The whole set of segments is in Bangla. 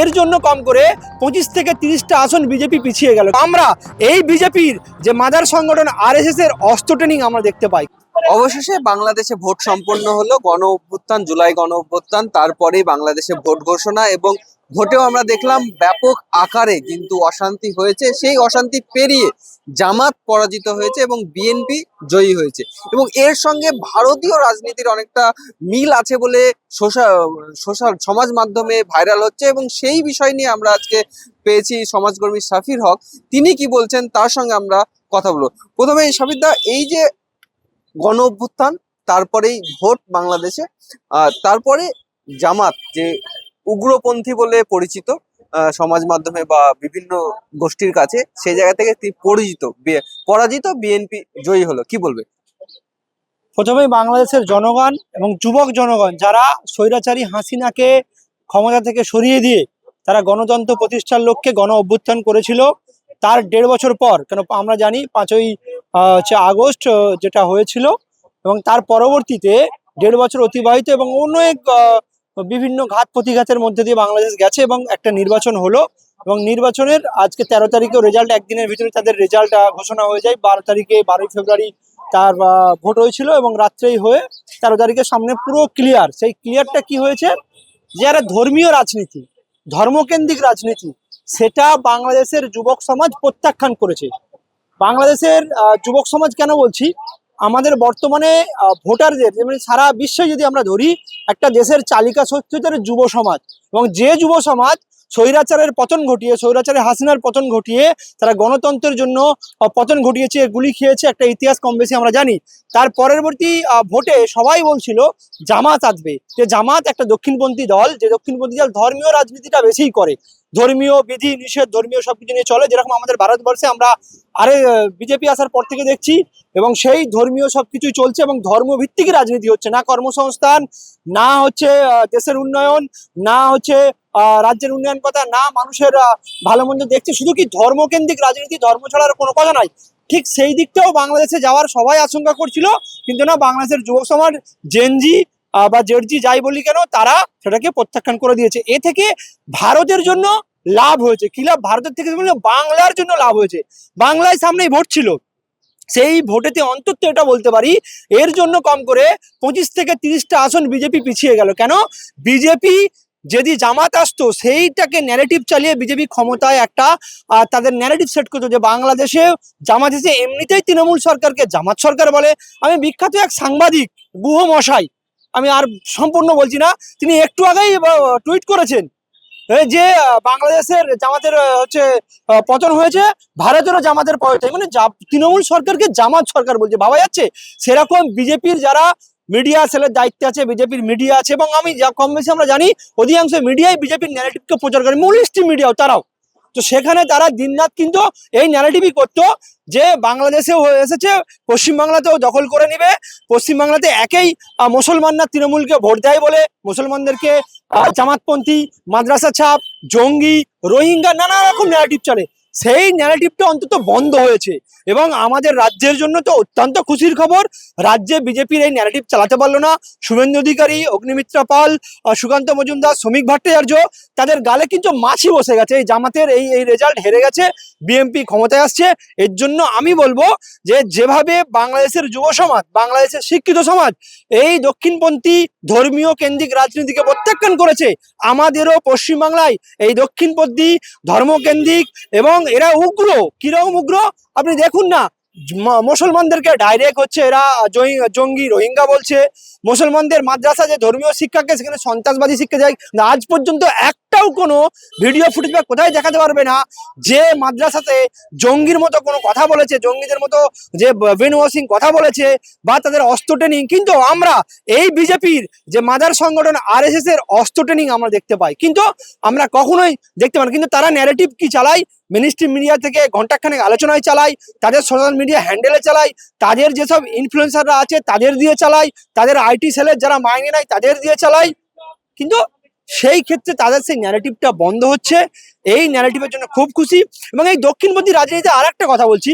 এর জন্য কম করে পঁচিশ থেকে তিরিশটা আসন বিজেপি পিছিয়ে গেল। আমরা এই বিজেপির যে মাদার সংগঠন আরএসএস এর অস্ত্র ট্রেনিং আমরা দেখতে পাই। অবশেষে বাংলাদেশে ভোট সম্পন্ন হলো, গণ অভ্যুত্থান, জুলাই গণ অভ্যুত্থান, তারপরেই বাংলাদেশে ভোট ঘোষণা এবং ভোটেও আমরা দেখলাম ব্যাপক আকারে কিন্তু অশান্তি হয়েছে। সেই অশান্তি পেরিয়ে জামাত পরাজিত হয়েছে এবং বিএনপি জয়ী হয়েছে। এবং এর সঙ্গে ভারতীয় রাজনীতির অনেকটা মিল আছে বলে সোশ্যাল, সমাজ মাধ্যমে ভাইরাল হচ্ছে এবং সেই বিষয় নিয়ে আমরা আজকে পেয়েছি সমাজকর্মী শাফির হক। তিনি কি বলছেন তার সঙ্গে আমরা কথা বলব। প্রথমে শাফির দা, এই যে গণ অভ্যুত্থান, তারপরেই ভোট বাংলাদেশে, আর তারপরে জামাত, যে উগ্রপন্থী বলে পরিচিত সমাজ মাধ্যমে বা বিভিন্ন গোষ্ঠীর কাছে, সেই জায়গা থেকে পরিচিত পরাজিত বিএনপি জয়ী হলো। কি বলবে? প্রথমেই বাংলাদেশের জনগণ এবং যুবক জনগণ, যারা স্বৈরাচারী হাসিনাকে ক্ষমতা থেকে সরিয়ে দিয়ে তারা গণতন্ত্র প্রতিষ্ঠার লক্ষ্যে গণ অভ্যুত্থান করেছিল, তার দেড় বছর পর, কেন আমরা জানি পাঁচই হচ্ছে আগস্ট যেটা হয়েছিল এবং তার পরবর্তীতে দেড় বছর অতিবাহিত এবং অনেক বিভিন্ন ঘাত প্রতিঘাতের মধ্যে দিয়ে বাংলাদেশ গেছে এবং একটা নির্বাচন হলো এবং নির্বাচনের আজকে তেরো তারিখে রেজাল্ট একদিনের ভিতরে তাদের রেজাল্ট ঘোষণা হয়ে যায়। বারো তারিখে বারোই ফেব্রুয়ারি তার ভোট হয়েছিল এবং রাত্রেই হয়ে তেরো তারিখের সামনে পুরো ক্লিয়ার সেই ক্লিয়ারটা কি হয়েছে? যে একটা ধর্মীয় রাজনীতি, ধর্মকেন্দ্রিক রাজনীতি, সেটা বাংলাদেশের যুবক সমাজ প্রত্যাখ্যান করেছে। বাংলাদেশের যুবক সমাজ কেন বলছি? আমাদের বর্তমানে ভোটারদের, যেমন সারা বিশ্বে যদি আমরা ধরি, একটা দেশের চালিকা শক্তি যুব সমাজ এবং যে যুব সমাজ স্বৈরাচারের পতন ঘটিয়ে, স্বৈরাচারের হাসিনার পতন ঘটিয়ে, তারা গণতন্ত্রের জন্য পতন ঘটিয়েছে গুলি খেয়েছে একটা ইতিহাস কম বেশি আমরা জানি। তার পরবর্তী ভোটে সবাই বলছিল, জামাত আসবে। যে জামাত একটা দক্ষিণপন্থী দল, যে দক্ষিণপন্থী দল ধর্মীয় রাজনীতিটা বেশিই করে। ধর্মীয় বিধি, নিষেধ, ধর্মীয় সবকিছু নিয়ে চলে। যেরকম আমাদের ভারতবর্ষে আমরা আরে বিজেপি আসার পর থেকে দেখছি এবং সেই ধর্মীয় সবকিছুই চলছে এবং ধর্মভিত্তিক রাজনীতি হচ্ছে। না কর্মসংস্থান, না হচ্ছে দেশের উন্নয়ন, না হচ্ছে রাজ্যের উন্নয়ন কথা, না মানুষের ভালো মন্দ দেখছে। শুধু কি ধর্মকেন্দ্রিক রাজনীতি, ধর্ম ছাড়ার কোনো কথা নাই ঠিক সেই দিকটাও বাংলাদেশে যাওয়ার সবাই আশঙ্কা করছিল। কিন্তু না, বাংলাদেশের যুবক সমাজ জেনজি বা জেরজি যাই বলি কেন, তারা সেটাকে প্রত্যাখ্যান করে দিয়েছে। এ থেকে ভারতের জন্য লাভ হয়েছে। কি লাভ? ভারতের থেকে বাংলার জন্য লাভ হয়েছে। বাংলায় সামনেই ভোট ছিল। সেই ভোটেতে অন্তত এটা বলতে পারি, এর জন্য কম করে পঁচিশ থেকে তিরিশটা আসন বিজেপি পিছিয়ে গেল। কেন? বিজেপি যদি জামাত আসতো, সেইটাকে ন্যারেটিভ চালিয়ে বিজেপি ক্ষমতায় একটা তাদের ন্যারেটিভ সেট করতো যে বাংলাদেশে জামাত এসে এমনিতেই তৃণমূল সরকারকে জামাত সরকার বলে। আমি বিখ্যাত এক সাংবাদিক গুহ মশাই আমি আর সম্পূর্ণ বলছি না, তিনি একটু আগেই টুইট করেছেন। যে বাংলাদেশের জামাতের হচ্ছে পতন হয়েছে, ভারতেরও জামাতের পতন মানে তৃণমূল সরকারকে জামাত সরকার বলছে। ভাবা যাচ্ছে, সেরকম বিজেপির যারা মিডিয়া সেলের দায়িত্বে আছে, বিজেপির মিডিয়া আছে, এবং আমি যা কম বেশি আমরা জানি, অধিকাংশ মিডিয়াই বিজেপির ন্যারেটিভকে প্রচার করে। মূল মিডিয়াও তারাও। তো সেখানে তারা দিনরাত কিন্তু এই ন্যারেটিভই করতো যে বাংলাদেশেও হয়ে এসেছে, পশ্চিমবাংলাতেও দখল করে নিবে, পশ্চিমবাংলাতে একেই মুসলমানরা তৃণমূলকে ভোট দেয় বলে মুসলমানদেরকে জামাতপন্থী, মাদ্রাসা ছাপ, জঙ্গি, রোহিঙ্গা নানা রকম ন্যারেটিভ চলে। সেই ন্যারেটিভটা অন্তত বন্ধ হয়েছে। এবং আমাদের রাজ্যের জন্য তো অত্যন্ত খুশির খবর, রাজ্যে বিজেপির এই ন্যারেটিভ চালাতে পারল না। শুভেন্দু অধিকারী, অগ্নিমিত্রা পাল সুকান্ত মজুমদার, শ্রমিক ভট্টাচার্য, তাদের গালে কিন্তু মাছি বসে গেছে। এই জামাতের এই এই রেজাল্ট হেরে গেছে বিএনপি ক্ষমতায় আসছে। এর জন্য আমি বলব যে যেভাবে বাংলাদেশের যুব সমাজ, বাংলাদেশের শিক্ষিত সমাজ, এই দক্ষিণপন্থী ধর্মীয় কেন্দ্রিক রাজনীতিকে প্রত্যাখ্যান করেছে, আমাদেরও পশ্চিমবাংলায় এই দক্ষিণপন্থী ধর্মকেন্দ্রিক এবং এরা উগ্র। কীরকম উগ্র? আপনি দেখুন না। মুসলমানদেরকে ডাইরেক্ট হচ্ছে, এরা জঙ্গি- রোহিঙ্গা বলছে। মুসলমানদের মাদ্রাসা যে ধর্মীয় শিক্ষাকে, সেখানে সন্ত্রাসবাদী শিক্ষা যায় আজ পর্যন্ত একটাও কোনো ভিডিও ফুটেজ বা কোথায় দেখাতে পারবে না। যে মাদ্রাসাতে জঙ্গির মতো কোনো কথা বলেছে, জঙ্গিদের মতো যে ব্রেন কথা বলেছে বা তাদের অস্ত্র ট্রেনিং কিন্তু আমরা এই বিজেপির যে মাদার সংগঠন আরএসএস এর অস্ত্র ট্রেনিং আমরা দেখতে পাই। কিন্তু আমরা কখনোই দেখতে পাই কিন্তু তারা ন্যারেটিভ কি চালায়? মিনিস্ট্রি মিডিয়া থেকে ঘন্টাখানেক আলোচনায় চালায়, তাদের সোশ্যাল মিডিয়া হ্যান্ডেলে চালায়, তাদের যেসব ইনফ্লুয়েন্সাররা আছে তাদের দিয়ে চালায়, তাদের আইটি সেলের যারা মাইনে নেয় তাদের দিয়ে চালায়। কিন্তু সেই ক্ষেত্রে তাদের সেই ন্যারেটিভটা বন্ধ হচ্ছে। এই ন্যারেটিভের জন্য খুব খুশি। এবং এই দক্ষিণপন্থী রাজনীতিতে আর একটা কথা বলছি।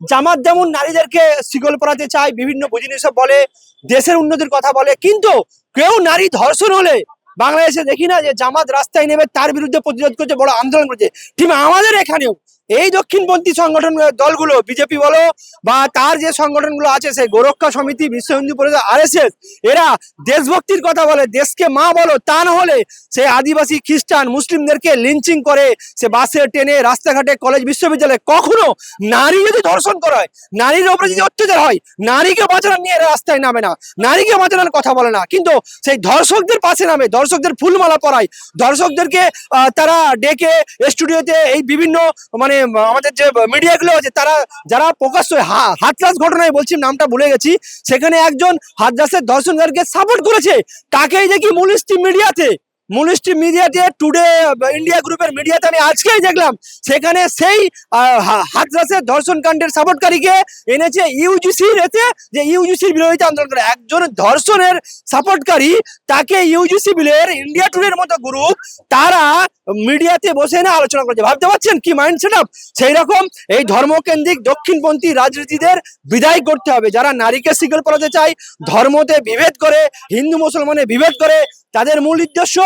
জামাত যেমন নারীদেরকে শিকল পড়াতে চায়, বিভিন্ন বুঝিনি সব বলে, দেশের উন্নতির কথা বলে, কিন্তু কেউ নারী ধর্ষণ হলে বাংলাদেশে দেখি না যে জামাত রাস্তায় নেমে তার বিরুদ্ধে প্রতিরোধ করছে, বড় আন্দোলন করছে। ঠিক আমাদের এখানেও এই দক্ষিণপন্থী সংগঠন দলগুলো, বিজেপি বলো বা তার যে সংগঠনগুলো আছে, সেই গোরক্ষা সমিতি, বিশ্ব হিন্দু পরিষদ, আরএসএস, এরা দেশভক্তির কথা বলে, দেশকে মা বলো, তা না হলে সে আদিবাসী, খ্রিস্টান, মুসলিমদেরকে লিঞ্চিং করে, সে বাসে, ট্রেনে, রাস্তাঘাটে কলেজ বিশ্ববিদ্যালয়ে কখনো নারী যদি ধর্ষণ করা হয়, নারীর উপরে যদি অত্যাচার হয়, নারীকে বাঁচানোর নিয়ে এরা রাস্তায় নামে না। নারীকে বাঁচানোর কথা বলে না। কিন্তু সেই ধর্ষকদের পাশে নামে, ধর্ষকদের ফুলমালা পরায়, ধর্ষকদেরকে তারা ডেকে স্টুডিওতে এই বিভিন্ন মানে আমাদের যে মিডিয়াগুলো আছে, তারা যারা প্রকাশ্য হাতরাস ঘটনায় বলছি, নামটা ভুলে গেছি, সেখানে একজন হাতরাসের দর্শনকারকে সাপোর্ট করেছে। তাকেই দেখি মূল স্ট্রিম মিডিয়াতে মূল মিডিয়াতে টুডে ইন্ডিয়া গ্রুপের মিডিয়াতে আমি আজকেই দেখলাম, সেখানে সেই হাতরাসের ধর্ষণ কাণ্ডের সাপোর্টকারীকে এনেছে ইউজিসির এতে যে ইউজিসির বিরোধিতা আন্দোলন করে। একজন ধর্ষণের সাপোর্টকারী, তাকে ইউজিসি বিলের ইন্ডিয়া টুডের মতো গ্রুপ তারা মিডিয়াতে বসে না আলোচনা করছে। ভাবতে পারছেন কি মাইন্ড সেট আপ সেই রকম এই ধর্মকেন্দ্রিক দক্ষিণপন্থী রাজনীতিদের বিদায় করতে হবে। যারা নারীকে সিগল করাতে চায়, ধর্মতে বিভেদ করে, হিন্দু মুসলমানে বিভেদ করে তাদের মূল উদ্দেশ্য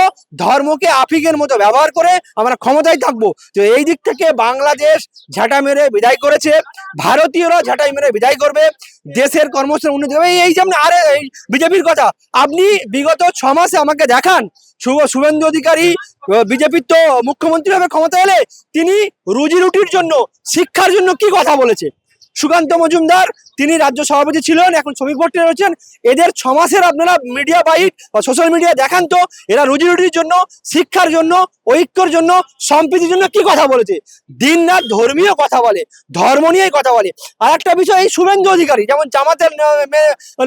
ধর্মকে আফিকের মতো ব্যবহার করে আমরা ক্ষমতায় থাকব। তো এই দিক থেকে বাংলাদেশ ঝাঁটা মেরে বিদায় করেছে, ভারতীয়রা ঝাঁটাই মেরে বিদায় করবে, দেশের কর্মসূচির উন্নতি হবে। এই যেমন আরে এই বিজেপির কথা, আপনি বিগত ছ মাসে আমাকে দেখান, শুভ শুভেন্দু অধিকারী, বিজেপির তো মুখ্যমন্ত্রী হবে ক্ষমতা এলে, তিনি রুজি রুটির জন্য, শিক্ষার জন্য কি কথা বলেছে? সুকান্ত মজুমদার, তিনি রাজ্য সভাপতি ছিলেন, এখন শ্রমিক ভট্টে রয়েছেন। এদের ছ মাসের আপনারা মিডিয়া বাইট বা সোশ্যাল মিডিয়া দেখান তো, এরা রুজি রুটির জন্য, শিক্ষার জন্য, ঐক্যর জন্য, সম্প্রীতির জন্য কি কথা বলেছে? দিন রাত ধর্মীয় কথা বলে, ধর্ম নিয়েই কথা বলে। আর একটা বিষয়, এই শুভেন্দু অধিকারী, যেমন জামাতের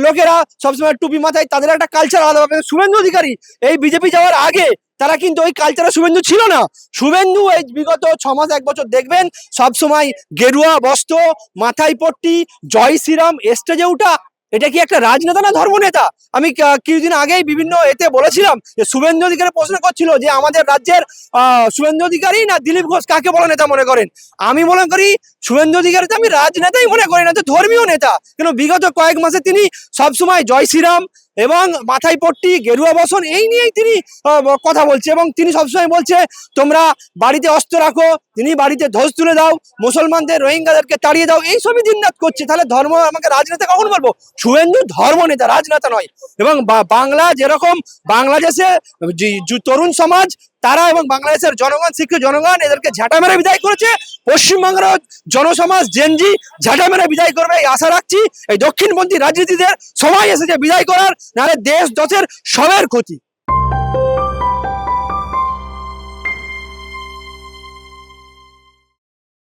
লোকেরা সবসময় টুপি মাথায়, তাদের একটা কালচার আলাদা শুভেন্দু অধিকারী, এই বিজেপি যাওয়ার আগে তারা কিন্তু ওই কালচারে শুভেন্দু ছিল না। শুভেন্দু এই বিগত ছ মাস, এক বছর দেখবেন সবসময় গেরুয়া, বস্ত্র, মাথায় পট্টি, জয় শ্রীরাম স্টেজে উঠা, এটা কি একটা রাজনেতা না ধর্মনেতা? আমি কিছুদিন আগেই বিভিন্ন এতে বলেছিলাম যে শুভেন্দু অধিকারী প্রশ্ন করছিল যে আমাদের রাজ্যের শুভেন্দু অধিকারী না দিলীপ ঘোষ কাকে বড় নেতা মনে করেন? আমি মনে করি শুভেন্দু অধিকারী তো আমি রাজনেতাই মনে করি না, তো ধর্মীয় নেতা। কেন বিগত কয়েক মাসে তিনি সবসময় জয় শ্রীরাম এবং মাথায় পট্টি, গেরুয়া বসন, এই নিয়েই তিনি কথা বলছে এবং তিনি সবসময় বলছে, তোমরা বাড়িতে অস্ত্র রাখো তিনি বাড়িতে ধ্বজ তুলে দাও, মুসলমানদের রোহিঙ্গাদেরকে তাড়িয়ে দাও, এই সবই দিনরাত করছে। তাহলে ধর্ম আমাকে রাজনেতা কখন বলব? শুভেন্দু ধর্ম নেতা, রাজনেতা নয়। এবং বাংলা যেরকম বাংলাদেশে তরুণ সমাজ, তারা এবং বাংলাদেশের জনগণ, শিক্ষিত জনগণ, এদেরকে ঝাঁটা মেরে বিদায় করেছে। পশ্চিমবঙ্গের জনসমাজ জেনজি ঝাঁটা মেরে বিদায় করবে, এই আশা রাখছি। এই দক্ষিণপন্থী রাজনীতিদের সবাই এসেছে বিদায় করার, নাহলে দেশ দশের সবের ক্ষতি।